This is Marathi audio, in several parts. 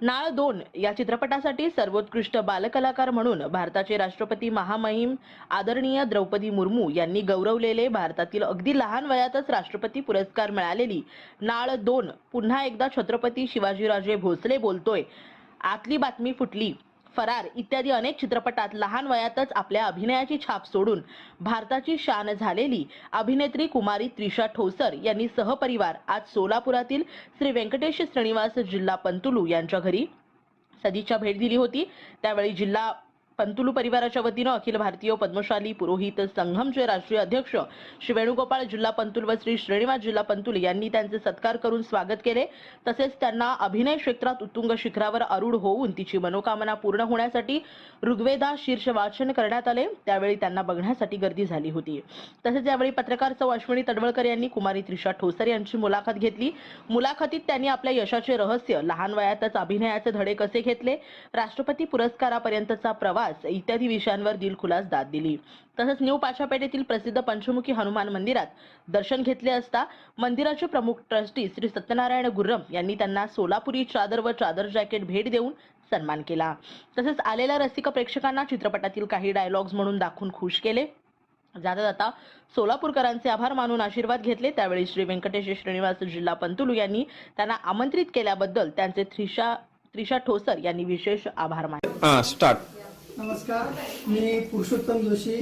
नाळ दोन या चित्रपटासाठी सर्वोत्कृष्ट बालकलाकार म्हणून भारताचे राष्ट्रपती महामहिम आदरणीय द्रौपदी मुर्मू यांनी गौरवलेले भारतातील अगदी लहान वयातच राष्ट्रपती पुरस्कार मिळालेली नाळ दोन पुन्हा एकदा छत्रपती शिवाजीराजे भोसले बोलतोय. आतली बातमी फुटली. फरार इत्यादी अनेक चित्रपटात लहान वयातच आपल्या अभिनयाची छाप सोडून भारताची शान झालेली अभिनेत्री कुमारी त्रिशा ठोसर यांनी सहपरिवार आज सोलापुरातील श्री व्यंकटेश श्रीनिवास जिल्हा पंतुलू यांच्या घरी सदिच्छा भेट दिली होती. त्यावेळी जिल्हा पंतुलू परिवाराच्या वतीनं अखिल भारतीय पद्मशाली पुरोहित संघमचे राष्ट्रीय अध्यक्ष श्री वेणुगोपाळ जिल्हा पंतुल व श्री श्रीनिवास जिल्हा पंतुल यांनी त्यांचे सत्कार करून स्वागत केले. तसेच त्यांना अभिनय क्षेत्रात उत्तुंग शिखरावर आरूढ होऊन तिची मनोकामना पूर्ण होण्यासाठी ऋग्वेदा शीर्ष वाचन करण्यात आले. त्यावेळी त्यांना बघण्यासाठी गर्दी झाली होती. तसेच यावेळी पत्रकार सौ अश्विनी तडवळकर यांनी कुमारी त्रिशा ठोसर यांची मुलाखत घेतली. मुलाखतीत त्यांनी आपल्या यशाचे रहस्य लहान वयातच अभिनयाचे धडे कसे घेतले राष्ट्रपती पुरस्कारापर्यंतचा प्रवास इत्यादी विषयांवर दिलखुलास दाद दिली. तसंच न्यू पाशापेठेतील प्रसिद्ध पंचमुखी हनुमान मंदिरात दर्शन घेतले असता मंदिराचे प्रमुख ट्रस्टी श्री सत्यनारायण गुर्रम यांनी त्यांना सोलापुरी चादर व चादर जॅकेट भेट देऊन सन्मान केला. तसेच आलेल्या रसिक प्रेक्षकांना चित्रपटातील काही डायलॉग्स म्हणून दाखवून खुश केले. जाता जाता सोलापूरकरांचे आभार मानून आशीर्वाद घेतले. त्यावेळी श्री व्यंकटेश श्रीनिवास जिल्हा पंतुलू यांनी त्यांना आमंत्रित केल्याबद्दल त्यांचे त्रिशा त्रिशा ठोसर यांनी विशेष आभार मानले. स्टार्ट नमस्कार मी पुरुषोत्तम जोशी.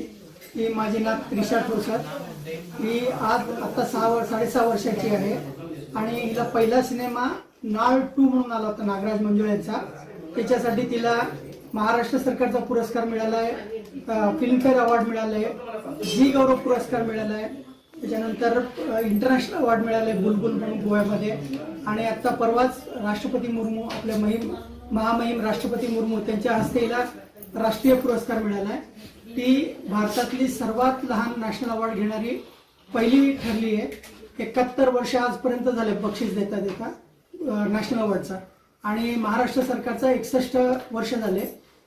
ही माझे नाव त्रिशा ठोसर. ही आज आता सहा वर्ष साडेसहा वर्षाची आहे. आणि हिला पहिला सिनेमा नाळ टू म्हणून आला होता नागराज मंजुळ यांचा. त्याच्यासाठी तिला महाराष्ट्र सरकारचा पुरस्कार मिळाला आहे फिल्मफेअर अवॉर्ड मिळाला आहे झी गौरव पुरस्कार मिळाला आहे त्याच्यानंतर इंटरनॅशनल अवॉर्ड मिळाले बुलबुल म्हणून गोव्यामध्ये. आणि आत्ता परवाच राष्ट्रपती मुर्मू आपल्या महिम महामहिम राष्ट्रपती मुर्मू त्यांच्या हस्ते हिला राष्ट्रीय पुरस्कार मिळाला आहे. ती भारतातली सर्वात लहान नॅशनल अवॉर्ड घेणारी पहिली ठरली आहे. एकाहत्तर वर्ष आजपर्यंत झाले बक्षीस देता देता नॅशनल अवॉर्डचा. आणि महाराष्ट्र सरकारचा एकसष्ट वर्ष झाले.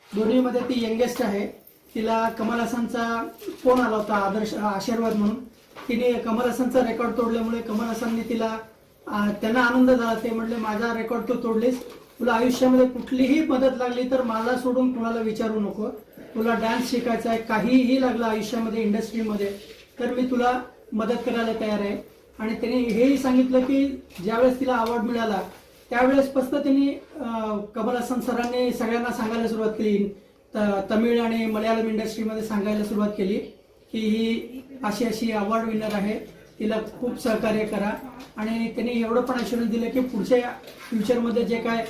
दोन्हीमध्ये ती यंगेस्ट आहे. तिला कमल हसनचा फोन आला होता आदर्श आशीर्वाद म्हणून. तिने कमल हसनचा रेकॉर्ड तोडल्यामुळे कमल हसनने तिला त्यांना आनंद झाला. ते म्हणले माझा रेकॉर्ड तू तोडलीस. तुला आयुष्यामध्ये कुठलीही मदत लागली तर मला सोडून कुणाला विचारू नको. तुला डान्स शिकायचा आहे काहीही लागलं आयुष्यामध्ये इंडस्ट्रीमध्ये तर मी तुला मदत करायला तयार आहे. आणि त्यांनी हेही सांगितलं की ज्यावेळेस तिला अवॉर्ड मिळाला त्यावेळेस फक्त त्यांनी अं, कमल हसन सरांनी सगळ्यांना सांगायला सुरुवात केली. त- तमिळ आणि मल्याळम इंडस्ट्रीमध्ये सांगायला सुरुवात केली की ही अशी अशी अवॉर्ड विनर आहे तिला खूप सहकार्य करा. आणि त्यांनी एवढं पण आश्वासन दिलं की पुढच्या फ्युचरमध्ये जे काय